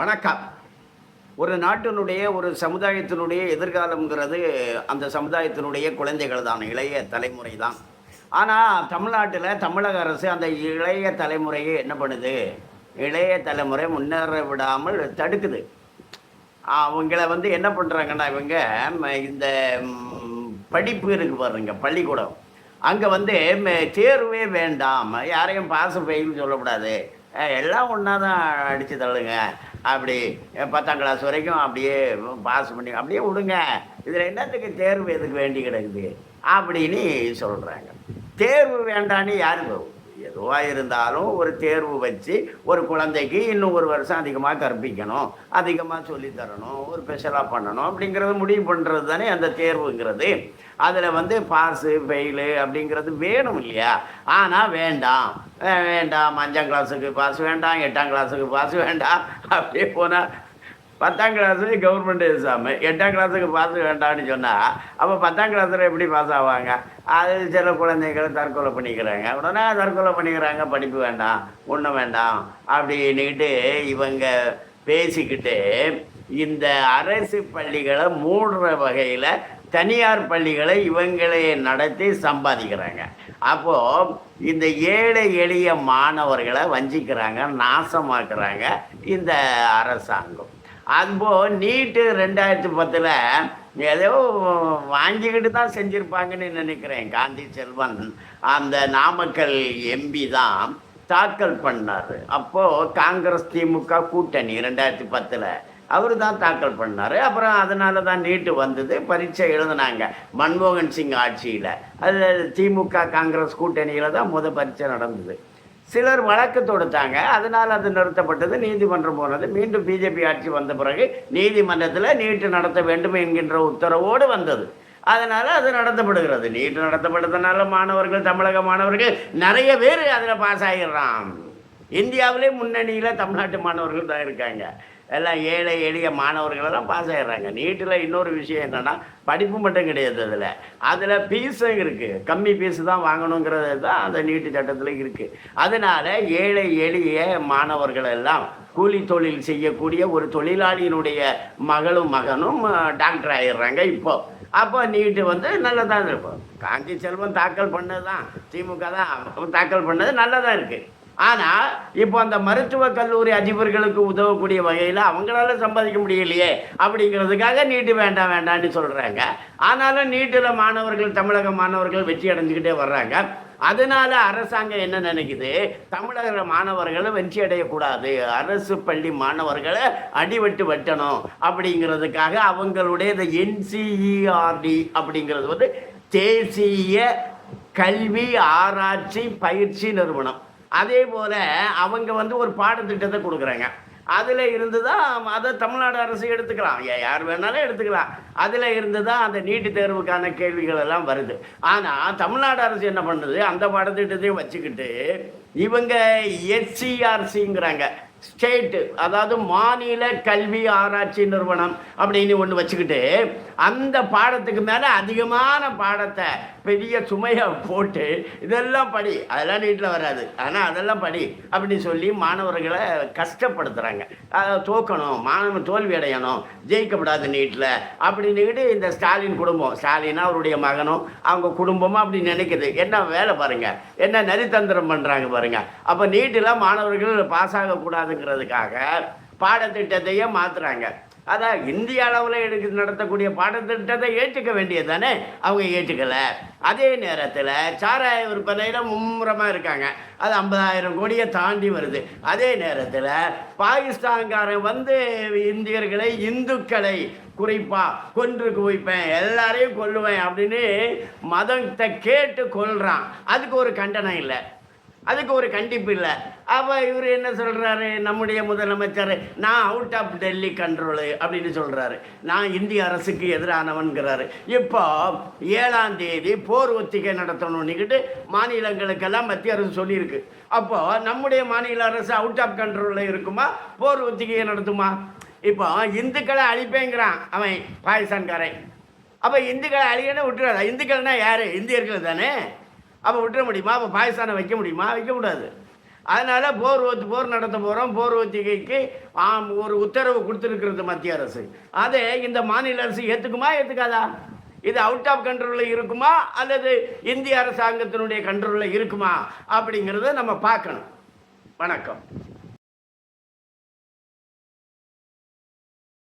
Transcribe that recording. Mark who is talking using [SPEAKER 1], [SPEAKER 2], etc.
[SPEAKER 1] வணக்கம். ஒரு நாட்டினுடைய ஒரு சமுதாயத்தினுடைய எதிர்காலம்ங்கிறது அந்த சமுதாயத்தினுடைய குழந்தைகள் தான் இளைய தலைமுறை தான் ஆனால் தமிழ்நாட்டில் தமிழக அரசு அந்த இளைய தலைமுறையை என்ன பண்ணுது? இளைய தலைமுறை முன்னேற விடாமல் தடுக்குது. அவங்கள வந்து என்ன பண்ணுறாங்கன்னா இவங்க ம, இந்த படிப்பு இருக்கு பாருங்க பள்ளிக்கூடம். அங்கே வந்து தேர்வே வேண்டாம் யாரையும் பாச ஃபெயில் சொல்லக்கூடாது. எல்லாம் ஒன்றா தான் அடித்து தள்ளுங்க. அப்படி பத்தாம் கிளாஸ் வரைக்கும் அப்படியே பாஸ் பண்ணி அப்படியே விடுங்க. இதில் என்னத்துக்கு தேர்வு எதுக்கு வேண்டி கிடக்குது? அப்படின்னு சொல்கிறாங்க தேர்வு வேண்டான்னு யாருக்கு எதுவாக இருந்தாலும் ஒரு தேர்வு வச்சு ஒரு குழந்தைக்கு இன்னும் ஒரு வருஷம் அதிகமாக கற்பிக்கணும் அதிகமாக சொல்லித்தரணும் ஒரு ஸ்பெஷலாக பண்ணணும் அப்படிங்கிறது முடிவு பண்ணுறது தானே அந்த தேர்வுங்கிறது. அதில் வந்து பாஸு ஃபெயிலு அப்படிங்கிறது வேணும் இல்லையா? ஆனால் வேண்டாம். வேண்டாம் அஞ்சாம் கிளாஸுக்கு பாஸ் வேண்டாம் எட்டாம் கிளாஸுக்கு பாஸ் வேண்டாம். அப்படியே போனால் பத்தாம் கிளாஸு கவர்மெண்ட் எக்ஸாமு எட்டாம் கிளாஸுக்கு பாஸ் வேண்டாம்னு சொன்னால் அப்போ பத்தாம் கிளாஸில் எப்படி பாஸ் ஆவாங்க? அது சில குழந்தைகள் தற்கொலை பண்ணிக்கிறாங்க. உடனே தற்கொலை பண்ணிக்கிறாங்க படிப்பு வேண்டாம் ஒன்றும் வேண்டாம் அப்படின்னுக்கிட்டு இவங்க பேசிக்கிட்டு இந்த அரசு பள்ளிகளை மூடுற வகையில் தனியார் பள்ளிகளை இவங்களே நடத்தி சம்பாதிக்கிறாங்க. அப்போது இந்த ஏழை எளிய மாணவர்களை வஞ்சிக்கிறாங்க நாசமாக்குறாங்க இந்த அரசாங்கம். அதுபோ நீட்டு ரெண்டாயிரத்தி பத்தில் ஏதோ வாங்கிக்கிட்டு தான் செஞ்சுருப்பாங்கன்னு நினைக்கிறேன் காந்தி செல்வன். அந்த நாமக்கல் எம்பி தான் தாக்கல் பண்ணார். அப்போது காங்கிரஸ் திமுக கூட்டணி ரெண்டாயிரத்தி பத்தில் அவர் தான் தாக்கல் பண்ணார். அப்புறம் அதனால தான் நீட்டு வந்தது பரீட்சை எழுதினாங்க. மன்மோகன் சிங் ஆட்சியில். அது திமுக காங்கிரஸ் கூட்டணியில் தான் முத பரீட்சை நடந்தது. சிலர் வழக்கு தொடுத்தாங்க. அதனால் அது நிறுத்தப்பட்டது. நீதிமன்றம் போனது. மீண்டும் பிஜேபி ஆட்சி வந்த பிறகு நீதிமன்றத்தில் நீட்டு நடத்த வேண்டும் என்கின்ற உத்தரவோடு வந்தது. அதனால் அது நடத்தப்படுகிறது. நீட்டு நடத்தப்படுறதுனால மாணவர்கள் தமிழக மாணவர்கள் நிறைய பேர் அதில் பாஸ் ஆகிடுறான் இந்தியாவிலே முன்னணியில் தமிழ்நாட்டு மாணவர்கள் தான் இருக்காங்க. எல்லாம் ஏழை எளிய மாணவர்களெல்லாம் பாஸ் ஆகிடுறாங்க நீட்டில் இன்னொரு விஷயம் என்னென்னா படிப்பு மட்டும் கிடையாது அதில். அதில் ஃபீஸும் இருக்குது கம்மி ஃபீஸ் தான் வாங்கணுங்கிறது தான் அந்த நீட்டு சட்டத்தில் இருக்குது அதனால் ஏழை எளிய மாணவர்கள் எல்லாம் கூலி தொழில் செய்யக்கூடிய ஒரு தொழிலாளியினுடைய மகளும் மகனும் டாக்டர் ஆயிடுறாங்க இப்போ. அப்போ நீட்டு வந்து நல்லதாக இருக்கும். காஞ்சி செல்வம் தாக்கல் பண்ணது தான் திமுக தான் தாக்கல் பண்ணது நல்லதாக இருக்குது ஆனால் இப்போ அந்த மருத்துவக் கல்லூரி அதிபர்களுக்கு உதவக்கூடிய வகையில் அவங்களால சம்பாதிக்க முடியலையே அப்படிங்கிறதுக்காக நீட்டு வேண்டாம் வேண்டாம்னு சொல்கிறாங்க ஆனாலும் நீட்டில் மாணவர்கள் தமிழக மாணவர்கள் வெற்றி அடைஞ்சுக்கிட்டே வர்றாங்க. அதனால அரசாங்கம் என்ன நினைக்குது? தமிழக மாணவர்களை வெற்றி அடையக்கூடாது. அரசு பள்ளி மாணவர்களை அடிவெட்டு வெட்டணும் அப்படிங்கிறதுக்காக அவங்களுடைய இந்த என்சிஇஆர்டி அப்படிங்கிறது வந்து தேசிய கல்வி ஆராய்ச்சி பயிற்சி நிறுவனம். அதே போல் அவங்க வந்து ஒரு பாடத்திட்டத்தை கொடுக்குறாங்க. அதில் இருந்து தான் அதை தமிழ்நாடு அரசு எடுத்துக்கலாம். யார் வேணாலும் எடுத்துக்கலாம். அதில் இருந்து தான் அந்த நீட்டு தேர்வுக்கான கேள்விகள் எல்லாம் வருது. ஆனால் தமிழ்நாடு அரசு என்ன பண்ணுது? அந்த பாடத்திட்டத்தையும் வச்சுக்கிட்டு இவங்க எஸ்சிஆர்சிங்கிறாங்க ஸ்டேட்டு அதாவது மாநில கல்வி ஆராய்ச்சி நிறுவனம் அப்படின்னு ஒன்று வச்சுக்கிட்டு அந்த பாடத்துக்கு மேலே அதிகமான பாடத்தை பெரிய சுமையை போட்டு இதெல்லாம் படி அதெல்லாம் நீட்டில் வராது. ஆனால் அதெல்லாம் படி அப்படின்னு சொல்லி மாணவர்களை கஷ்டப்படுத்துகிறாங்க அதை தோக்கணும் மாணவன் தோல்வி அடையணும் ஜெயிக்கப்படாது நீட்டில் அப்படின்னுக்கிட்டு இந்த ஸ்டாலின் குடும்பம் ஸ்டாலினா அவருடைய மகனும் அவங்க குடும்பமும் அப்படி நினைக்குது. என்ன வேலை பாருங்க என்ன நரித்தந்திரம் பண்ணுறாங்க பாருங்கள் அப்போ நீட்டில் மாணவர்கள் பாஸ் ஆகக்கூடாது ஆகக்கூடாதுங்கிறதுக்காக பாடத்திட்டத்தையே மாற்றுறாங்க அதான் இந்திய அளவில் எடுக்க நடத்தக்கூடிய பாடத்திட்டத்தை ஏற்றுக்க வேண்டியது தானே அவங்க ஏற்றுக்கலை. அதே நேரத்தில் சாராய விற்பனையில் மும்முரமாக இருக்காங்க. அது ஐம்பதாயிரம் கோடியை தாண்டி வருது. அதே நேரத்தில் பாகிஸ்தான்காரன் வந்து இந்தியர்களை இந்துக்களை குறிப்பா கொன்று குவிப்பேன் எல்லாரையும் கொல்லுவேன் அப்படின்னு மதத்தை கேட்டு கொள்கிறான் அதுக்கு ஒரு கண்டனம் இல்லை. அதுக்கு ஒரு கண்டிப்பு இல்லை. அப்போ இவர் என்ன சொல்கிறாரு நம்முடைய முதலமைச்சர் நான் அவுட் ஆஃப் டெல்லி கண்ட்ரோலு அப்படின்னு சொல்கிறாரு நான் இந்திய அரசுக்கு எதிரானவன்கிறாரு. இப்போ ஏழாம் தேதி போர் ஒத்திகை நடத்தணும்னுக்கிட்டு மாநிலங்களுக்கெல்லாம் மத்திய அரசு சொல்லியிருக்கு. அப்போது நம்முடைய மாநில அரசு அவுட் ஆஃப் கண்ட்ரோலில் இருக்குமா? போர் ஒத்திகையை நடத்துமா? இப்போ இந்துக்களை அழிப்பேங்கிறான் அவன் பாகிஸ்தான்காரன். அப்போ இந்துக்களை அழியன்னு விட்டுறாதா. இந்துக்கள்னா யார்? இந்தியர்கள் தானே. அப்போ விட்டுற முடியுமா? அப்போ பாகிஸ்தானை வைக்க முடியுமா? வைக்க கூடாது. அதனால் போர் ஒத்து போர் நடத்த போகிறோம் போர் ஒத்திகைக்கு ஆம், ஒரு உத்தரவு கொடுத்துருக்கிறது மத்திய அரசு. அதை இந்த மாநில அரசு ஏற்றுக்குமா ஏற்றுக்காதா இது அவுட் ஆஃப் கண்ட்ரோலில் இருக்குமா? அல்லது இந்திய அரசாங்கத்தினுடைய கண்ட்ரோலில் இருக்குமா? அப்படிங்கிறத நம்ம பார்க்கணும். வணக்கம்.